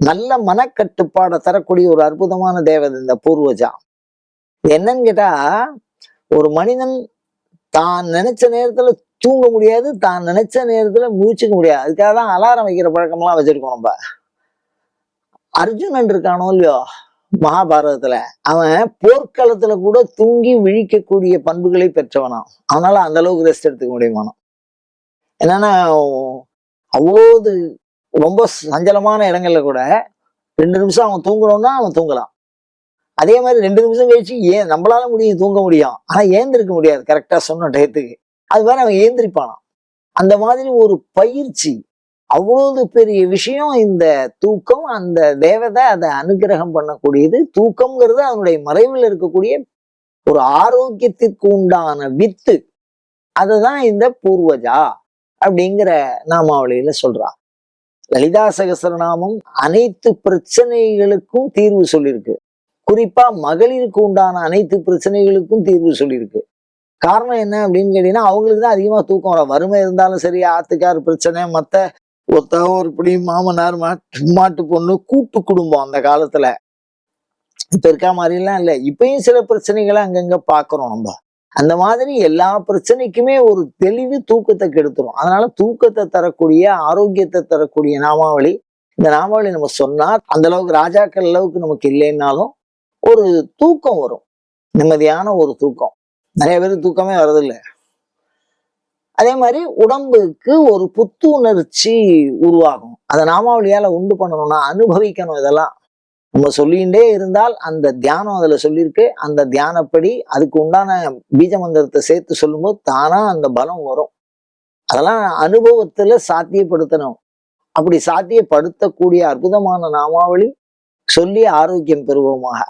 நல்ல மனக்கட்டுப்பாடை தரக்கூடிய ஒரு அற்புதமான தேவதை இந்த பூர்வஜா. என்னன்னு கேட்டா ஒரு மனிதன் தான் நினைச்ச நேரத்துல தூங்க முடியாது தான் நினைச்ச நேரத்துல முழிச்சுக்க முடியாது. அதுக்காக தான் அலாரம் வைக்கிற பழக்கம்லாம் வச்சிருக்கோம் நம்ம. அர்ஜுனன் இருக்கானோ இல்லையோ மகாபாரதத்துல அவன் போர்க்களத்துல கூட தூங்கி விழிக்கக்கூடிய பண்புகளை பெற்றவனாம். அதனால அந்த அளவுக்கு ரெஸ்ட் எடுத்துக்க முடியுமானோ என்னன்னா அவ்வளோது ரொம்ப சஞ்சலமான இடங்கள்ல கூட ரெண்டு நிமிஷம் அவன் தூங்கணும்னா அவன் தூங்கலாம். அதே மாதிரி ரெண்டு நிமிஷம் கழிச்சு ஏன் நம்மளால முடியும் தூங்க முடியும். ஆனா ஏந்திருக்க முடியாது. கரெக்டா சொன்ன டயத்துக்கு. அது மாதிரி அவன் ஏந்திரிப்பானாம். அந்த மாதிரி ஒரு பயிற்சி அவ்வளவு பெரிய விஷயம் இந்த தூக்கம் அந்த தேவதை அதை அனுகிரகம் பண்ணக்கூடியது. தூக்கம்ங்கிறது அதனுடைய மறைவில் இருக்கக்கூடிய ஒரு ஆரோக்கியத்திற்கு உண்டான வித்து. அதுதான் இந்த பூர்வஜா அப்படிங்கிற நாமாவளியில சொல்றான். லலிதா சகசரநாமம் அனைத்து பிரச்சனைகளுக்கும் தீர்வு சொல்லியிருக்கு குறிப்பா மகளிருக்கு உண்டான அனைத்து பிரச்சனைகளுக்கும் தீர்வு சொல்லியிருக்கு காரணம் என்ன அப்படின்னு கேட்டீங்கன்னா அவங்களுக்கு தான் அதிகமா தூக்கம் வரும். வறுமை இருந்தாலும் சரி ஆத்துக்கார் பிரச்சனை மத்த ஒத்த ஒரு பிடி மாமனார் மாட்டு மாட்டு பொண்ணு கூட்டு குடும்பம் அந்த காலத்துல. இப்ப இருக்க மாதிரிலாம் இல்லை. இப்பயும் சில பிரச்சனைகளை அங்கங்க பாக்குறோம் நம்ம. அந்த மாதிரி எல்லா பிரச்சனைக்குமே ஒரு தெளிவு தூக்கத்தை கெடுத்துரும். அதனால தூக்கத்தை தரக்கூடிய ஆரோக்கியத்தை தரக்கூடிய நாமாவளி இந்த நாமாவளி நம்ம சொன்னா அந்த அளவுக்கு ராஜாக்கள் அளவுக்கு நமக்கு இல்லைன்னாலும் ஒரு தூக்கம் வரும். நிம்மதியான ஒரு தூக்கம். நிறைய பேர் தூக்கமே வரதில்லை அதே மாதிரி உடம்புக்கு ஒரு புத்துணர்ச்சி உருவாகும். அதை நாமாவளியால உண்டு பண்ணணும்னா அனுபவிக்கணும் இதெல்லாம். நம்ம சொல்லிகிட்டே இருந்தால் அந்த தியானம் அதுல சொல்லியிருக்கு. அந்த தியானப்படி அதுக்கு உண்டான பீஜ மந்திரத்தை சேர்த்து சொல்லும்போது தானாக அந்த பலம் வரும். அதெல்லாம் அனுபவத்துல சாத்தியப்படுத்தணும். அப்படி சாத்தியப்படுத்தக்கூடிய அற்புதமான நாமாவளி சொல்லி ஆரோக்கியம் பெறுவோமாக.